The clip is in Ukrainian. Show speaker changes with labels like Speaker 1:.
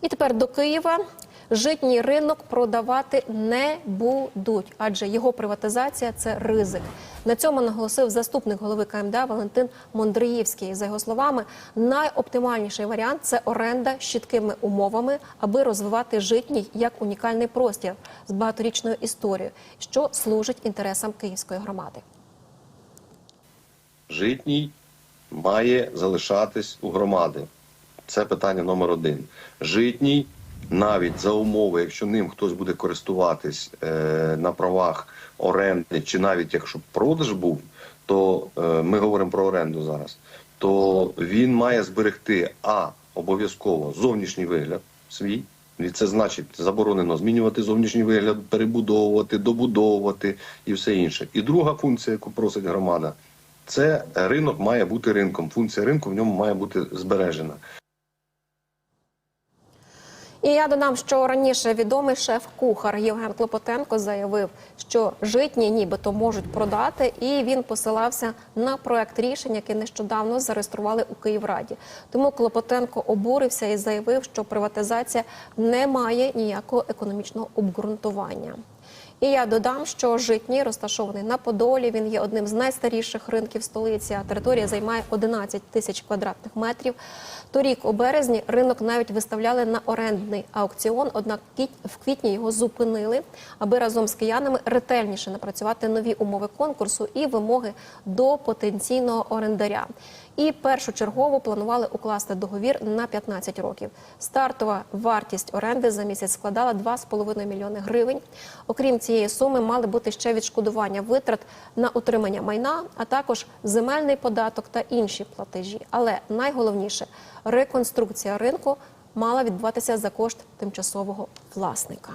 Speaker 1: І тепер до Києва житній ринок продавати не будуть, адже його приватизація це ризик. На цьому наголосив заступник голови КМДА Валентин Мондриївський. За його словами, найоптимальніший варіант це оренда з чіткими умовами, аби розвивати житній як унікальний простір з багаторічною історією, що служить інтересам київської громади.
Speaker 2: Житній має залишатись у громади. Це питання номер один. Житній, навіть за умови, якщо ним хтось буде користуватись е, на правах оренди, чи навіть якщо продаж був, то е, ми говоримо про оренду зараз, то він має зберегти а обов'язково зовнішній вигляд свій. І це значить заборонено змінювати зовнішній вигляд, перебудовувати, добудовувати і все інше. І друга функція, яку просить громада, це ринок має бути ринком. Функція ринку в ньому має бути збережена.
Speaker 1: І я додам, що раніше відомий шеф-кухар Євген Клопотенко заявив, що житні нібито можуть продати, і він посилався на проект рішення, який нещодавно зареєстрували у Київраді. Тому Клопотенко обурився і заявив, що приватизація не має ніякого економічного обґрунтування. І я додам, що житній розташований на Подолі. Він є одним з найстаріших ринків столиці. А територія займає 11 тисяч квадратних метрів. Торік у березні ринок навіть виставляли на орендний аукціон. Однак в квітні його зупинили, аби разом з киянами ретельніше напрацювати нові умови конкурсу і вимоги до потенційного орендаря. І першочергово планували укласти договір на 15 років. Стартова вартість оренди за місяць складала 2,5 мільйони гривень. Окрім цієї суми, мали бути ще відшкодування витрат на утримання майна, а також земельний податок та інші платежі. Але найголовніше реконструкція ринку мала відбуватися за кошт тимчасового власника.